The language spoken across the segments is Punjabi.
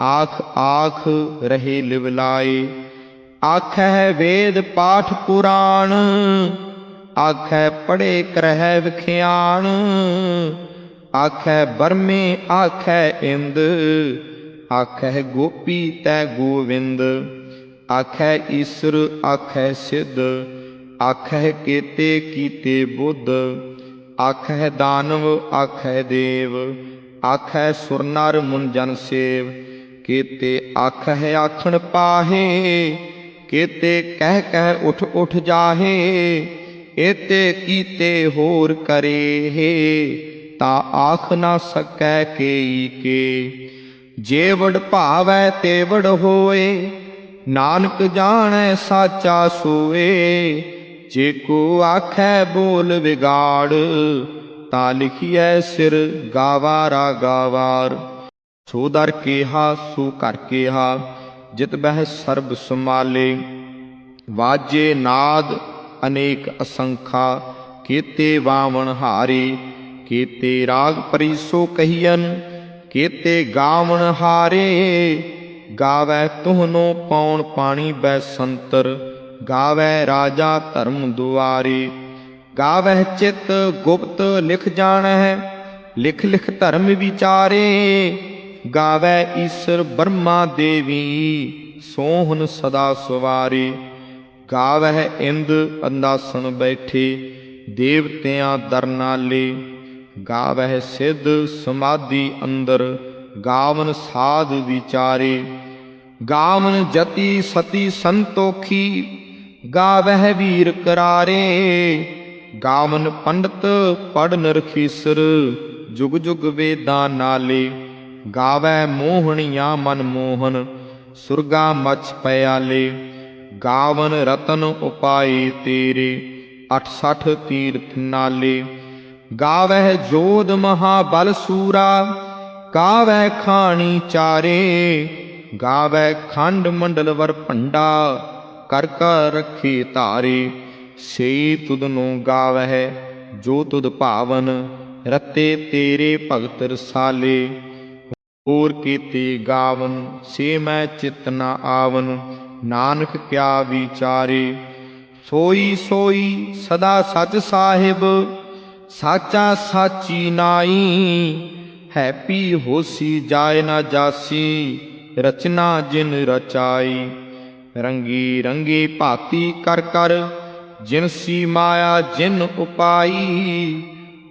ਆਖ ਆਖ ਰਹੇ ਲਿਵਲਾਏ ਆਖੈ ਵੇਦ ਪਾਠ ਪੁਰਾਣ, ਆਖੈ ਪੜੇ ਕਰਹਿ ਵਿਖਿਆਣ, ਆਖੈ ਬਰਮੇ ਆਖੈ ਇੰਦ, ਆਖੈ ਗੋਪੀ ਤੈ ਗੋਵਿੰਦ, ਆਖੈ ਈਸਰ ਆਖੈ ਸਿੱਧ, ਆਖੈ ਕੀਤੇ ਕੀਤੇ ਬੁੱਧ, ਆਖੈ ਦਾਨਵ ਆਖੈ ਦੇਵ, ਆਖੈ ਸੁਰ ਨਰ ਮੁਨ ਜਨ ਸੇਵ। ਕੀਤੇ ਹੈ ਆਖਣ ਪਾਹੇ, ਕੀਤੇ ਕਹਿ ਕਹਿ ਉਠ ਉਠ ਜਾਹੇ ਏਤੇ ਕੀਤੇ ਹੋਰ ਕਰੇ ਤਾ ਆਖ ਨਾ ਸਕੈ ਕੇਈ ਕੇ। ਜੇਵੜ ਭਾਵੈ ਤੇਵੜ ਹੋਏ, ਨਾਨਕ ਜਾਣੈ ਸਾਚਾ ਸੋਏ, ਜੇ ਕੋ ਆਖੈ ਬੋਲ ਵਿਗਾੜ, ਤਾਂ ਲਿਖੀਐ ਸਿਰ ਗਾਵਾਰਾ ਗਾਵਾਰ। ਸੋ ਦਰ ਕੇਹਾ, ਸੋ ਘਰ ਕੇਹਾ, ਜਿਤ ਬਹਿ ਸਰਬ ਸਮਾਲੇ ਵਾਜੇ ਨਾਦ ਅਨੇਕ ਅਸੰਖਾ, ਕੀਤੇ ਵਾਵਣ ਹਾਰੇ, ਕੀਤੇ ਰਾਗ ਪਰਿਸੋ ਕਹੀਨ ਕੀਤੇ ਗਾਵਣ ਹਾਰੇ। ਗਾਵੈ ਤੁਹਨੋ ਪੌਣ ਪਾਣੀ ਬੈ ਸੰਤਰ, ਗਾਵੈ ਰਾਜਾ ਧਰਮ ਦੁਆਰੇ। ਗਾਵਹਿ ਚਿਤ ਗੁਪਤ ਲਿਖ ਜਾਣੈ, ਲਿਖ ਲਿਖ ਧਰਮ ਵਿਚਾਰੇ। ਗਾਵੈ ਈਸ਼ਰ ਬਰਮਾ ਦੇਵੀ, ਸੋਹਣ ਸਦਾ ਸਵਾਰੇ। ਗਾਵਹਿ ਇੰਦ ਅੰਦਾਸਨ ਬੈਠੇ, ਦੇਵਤਿਆਂ ਦਰਨਾਲੇ। ਗਾਵਹਿ ਸਿੱਧ ਸਮਾਧੀ ਅੰਦਰ, ਗਾਵਨ ਸਾਧ ਵਿਚਾਰੇ। ਗਾਵਨ ਜਤੀ ਸਤੀ ਸੰਤੋਖੀ, ਗਾਵਹਿ ਵੀਰ ਕਰਾਰੇ। ਗਾਵਨ ਪੰਡਤ ਪੜ ਰਖੀਸਰ ਜੁਗ ਜੁਗ ਵੇਦਾਂ ਨਾਲੇ। ਗਾਵੈ ਮੋਹਣੀਆਂ ਮਨ ਮੋਹਨ, ਸੁਰਗਾ ਮਛ ਪਿਆਲੇ। ਗਾਵਨ ਰਤਨ ਉਪਾਏ ਤੇਰੇ 68 ਤੀਰਥ ਨਾਲੇ। ਗਾਵਹਿ ਜੋਧ ਮਹਾਬਲ ਸੂਰਾ, ਗਾਵੈ ਖਾਣੀ ਚਾਰੇ। ਗਾਵੈ ਖੰਡ ਮੰਡਲ ਵਰ ਭੰਡਾ, ਕਰ ਕਰ ਰੱਖੀ ਧਾਰੇ। ਸਈ ਤੁਧ ਨੂੰ ਗਾਵਹਿ, ਜੋ ਤੁਧ ਭਾਵਨ, ਰਤੇ ਤੇਰੇ ਭਗਤ ਰਸਾਲੇ। ਹੋਰ ਕੀਤੇ ਗਾਵਨ, ਸੇ ਮੈਂ ਚਿਤ ਨ ਆਵਨ, ਨਾਨਕ ਕਿਆ ਵਿਚਾਰੇ। ਸੋਈ ਸੋਈ ਸਦਾ ਸਚ ਸਾਹਿਬ, ਸਾਚਾ ਸਾਚੀ ਨਾਈ। ਹੈਪੀ ਹੋਸੀ ਜਾਏ ਨਾ ਜਾਸੀ, ਰਚਨਾ ਜਿਨ ਰਚਾਈ। ਰੰਗੀ ਰੰਗੀ ਭਾਤੀ ਕਰ ਕਰ ਜਿਨਸੀ ਮਾਇਆ ਜਿਨ ਉਪਾਈ।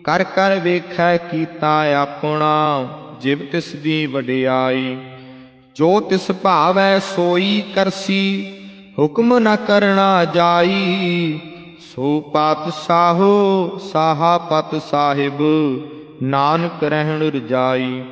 ਕਰ ਕਰ ਵੇਖੈ ਕੀਤਾ ਆਪਣਾ ਜਿਵ ਤਿਸ ਦੀ ਵਡਿਆਈ, ਜੋ ਤਿਸ ਭਾਵੈ ਸੋਈ ਕਰਸੀ ਹੁਕਮ ਨ ਕਰਨਾ ਜਾਈ। ਸੋ ਪਾਤਸ਼ਾਹੋ ਸਾਹਾ ਪਤ ਸਾਹਿਬ, ਨਾਨਕ ਰਹਿਣ ਰਜਾਈ।